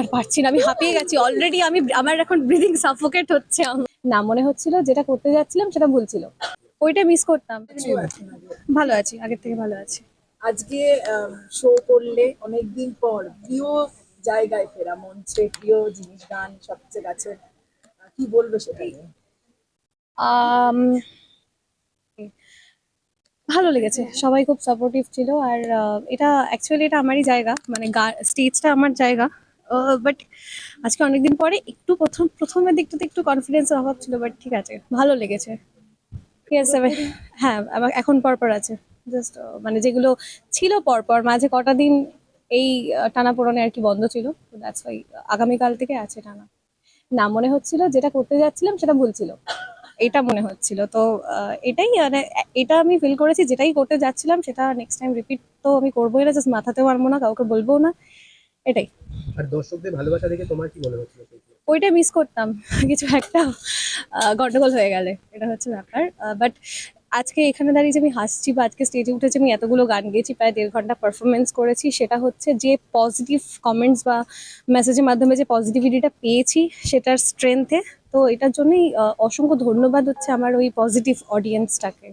আর পারছি না আমি হাঁপিয়ে গেছি। অলরেডি আমি আমার এখন ব্রিদিং সাফোকেট হচ্ছে আমার। না মনে হচ্ছিল যেটা করতে যাচ্ছিলাম সেটা ভুল ছিল। ওইটা মিস করতাম। ভালো আছি আগের থেকে ভালো আছি। আজকে শো করলে অনেকদিন পর প্রিয় জায়গায় ফেরা মঞ্চে প্রিয় জিনিস গান সবচেয়ে কাছে। কি বলবে সেটা নিয়ে? আম, ভালো লেগেছে। সবাই খুব সাপোর্টিভ ছিল আর এটা অ্যাকচুয়ালি এটা আমারই জায়গা মানে স্টেজটা আমার জায়গা। বাট আজকে অনেকদিন পরে একটু প্রথম, প্রথমের দিকটাতে একটু কনফিডেন্সের অভাব ছিল বাট ঠিক আছে, ভালো লেগেছে। ঠিক আছে হ্যাঁ এখন পরপর আছে। জাস্ট মানে যেগুলো ছিল পরপর, মাঝে কটা দিন এই টানা পোড়নে আর কি বন্ধ ছিল দ্যাটস ওয়াই আগামীকাল থেকে আছে টানা। না, মনে হচ্ছিল যেটা করতে যাচ্ছিলাম সেটা ভুল ছিল। এটা মনে হচ্ছিল, তো এটাই মানে এটা আমি ফিল করেছি, যেটাই করতে যাচ্ছিলাম সেটা নেক্সট টাইম রিপিট তো আমি করবোই না জাস্ট মাথাতেও আনব না, কাউকে বলব না। এটাই। আর দর্শকদের ভালোবাসা দেখে তোমার কি মনে হচ্ছিল ওইটা মিস করতাম কিছু একটা গন্ডগোল হয়ে গেলে এটা হচ্ছে ব্যাপার। বাট আজকে এখানে দাঁড়িয়ে যে আমি হাসছি বা আজকে স্টেজে উঠেছি আমি এতগুলো গান গেয়েছি প্রায় দেড় ঘণ্টা পারফরমেন্স করেছি সেটা হচ্ছে যে পজিটিভ কমেন্টস বা মেসেজের মাধ্যমে যে পজিটিভিটিটা পেয়েছি সেটার স্ট্রেংথে তো এটার জন্যই অসংখ্য ধন্যবাদ হচ্ছে আমার ওই পজিটিভ অডিয়েন্সটাকে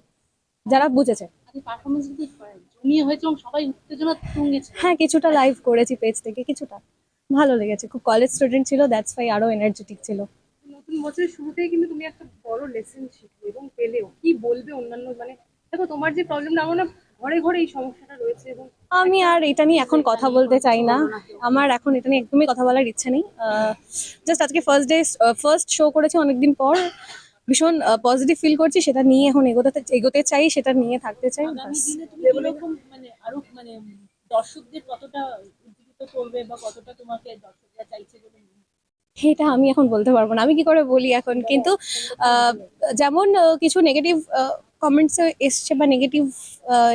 যারা বুঝেছে। আপনি পারফরমেন্স জমিয়ে হয়েছে এবং সবাই উত্তেজনা তুঙ্গেছে। হ্যাঁ কিছুটা লাইভ করেছি পেজ থেকে কিছুটা। ভালো লেগেছে খুব কলেজ স্টুডেন্ট ছিল দ্যাটস ফাই আরও এনার্জেটিক ছিল। নতুন বছরের শুরুতেই কিন্তু তুমি একটা বড় লেসন শিখলে এবং পেলেও। কি বলবে অন্যান্য মানে দেখো তোমার যে প্রবলেমটা আমার না ঘরে ঘরে এই সমস্যাটা রয়েছে এবং আমি আর এটা নিয়ে এখন কথা বলতে চাই না। আমার এখন এটা নিয়ে একদমই কথা বলার ইচ্ছে নেই। জাস্ট আজকে ফার্স্ট ডে ফার্স্ট শো করেছি অনেকদিন পর। ভীষণ পজিটিভ ফিল করছি সেটা নিয়ে এখন এগোতে এগোতে চাই সেটা নিয়ে থাকতে চাই। মানে আরও মানে দর্শকদের কতটা করবে বা কতটা তোমাকে দর্শকরা চাইছে হয়? এটা আমি এখন বলতে পারব না। আমি কি করে বলি এখন? কিন্তু যেমন কিছু নেগেটিভ কমেন্টস এসছে বা নেগেটিভ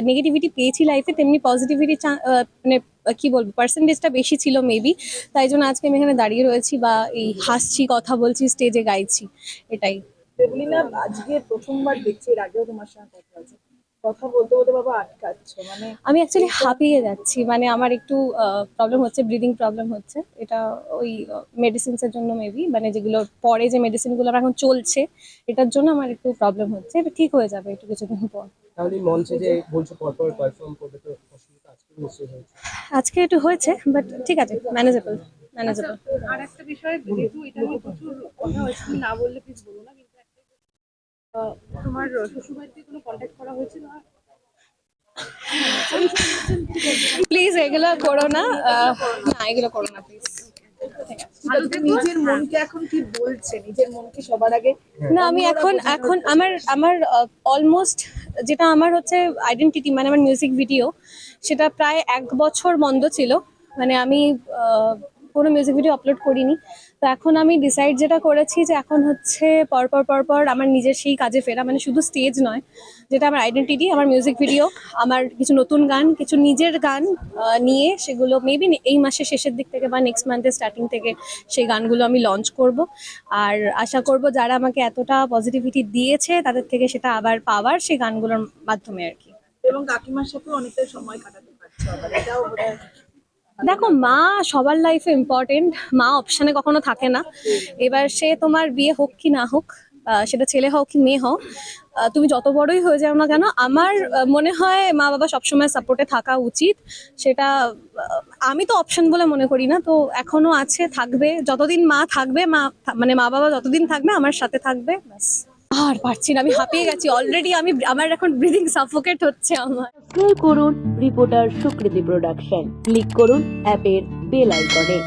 নেগেটিভিটি পেয়েছি লাইফে তেমনি পজিটিভিটি মানে কি বলব পার্সেন্টেজটা বেশি ছিল মেবি তাই জন্য আজকে আমি এখানে দাঁড়িয়ে রয়েছি বা এই হাসছি কথা বলছি স্টেজে গাইছি। এটাই। দেবলীনা আজকে প্রথমবার দেখছি এর আগেও তোমার সঙ্গে কথা হয়েছে। কথা বলতে বলতে বাবা আটকাচ্ছ মানে আমি অ্যাকচুয়ালি হাঁপিয়ে যাচ্ছি মানে আমার একটু প্রবলেম হচ্ছে ব্রিদিং প্রবলেম হচ্ছে। এটা ওই মেডিসিনসের জন্য মেবি মানে যেগুলো পরে যে মেডিসিনগুলো আমার এখন চলছে এটার জন্য আমার একটু প্রবলেম হচ্ছে। এটা ঠিক হয়ে যাবে একটু কিছুদিন পর। তাহলে মঞ্চে যে বলছো পরপর পারফর্ম করবে তো অসুবিধা আজকে নিশ্চয়ই হয়েছে। আজকে একটু হয়েছে বাট ঠিক আছে ম্যানেজেবল ম্যানেজেবল আর একটা বিষয় যেহেতু এটা নিয়ে প্রচুর কথা হয়েছে না বললে প্লিজ বলো না তোমার শ্বশুরবাড়ি থেকে কোনো কন্ট্যাক্ট করা হয়েছিল প্লিজ এগুলো করো না। না এগুলো করো না প্লিজ নিজের মনকে এখন কি বলছে? নিজের মনকে সবার আগে না আমি এখন এখন আমার আমার অলমোস্ট যেটা আমার হচ্ছে আইডেন্টিটি মানে আমার মিউজিক ভিডিও সেটা প্রায় এক বছর বন্ধ ছিল। মানে আমি কোনো মিউজিক ভিডিও আপলোড করিনি। তো এখন আমি ডিসাইড যেটা করেছি যে এখন হচ্ছে পরপর পরপর আমার নিজের সেই কাজে ফেরা মানে শুধু স্টেজ নয়, যেটা আমার আইডেন্টিটি আমার মিউজিক ভিডিও আমার কিছু নতুন গান, কিছু নিজের গান নিয়ে সেগুলো মেবি এই মাসের শেষের দিক থেকে বা নেক্সট মান্থের স্টার্টিং থেকে সেই গানগুলো আমি লঞ্চ করব। আর আশা করব যারা আমাকে এতটা পজিটিভিটি দিয়েছে, তাদের থেকে সেটা আবার পাওয়ার সেই গানগুলোর মাধ্যমে আর কি। এবং কাকিমার সাথে অনেকটা সময় কাটাতে পারছ এটাও দেখো, মা সবার লাইফে ইম্পর্টেন্ট মা অপশানে কখনো থাকে না। এবার সে তোমার বিয়ে হোক কি না হোক সেটা ছেলে হোক কি মেয়ে হোক তুমি যত বড়ই হয়ে যাও না কেন, আমার মনে হয় মা বাবা সবসময় সাপোর্টে থাকা উচিত। সেটা আমি তো অপশন বলে মনে করি না। তো এখনও আছে, থাকবে। যতদিন মা থাকবে, মা মানে মা বাবা যতদিন থাকবে, আমার সাথে থাকবে, ব্যাস। আর পারছি না, আমি হাঁপিয়ে গেছি। অলরেডি আমি আমার এখন ব্রিদিং সাফোকেট হচ্ছে আমার। সাবস্ক্রাইব করুন রিপোর্টার সুকৃতি প্রোডাকশন ক্লিক করুন অ্যাপের বেল আইকনে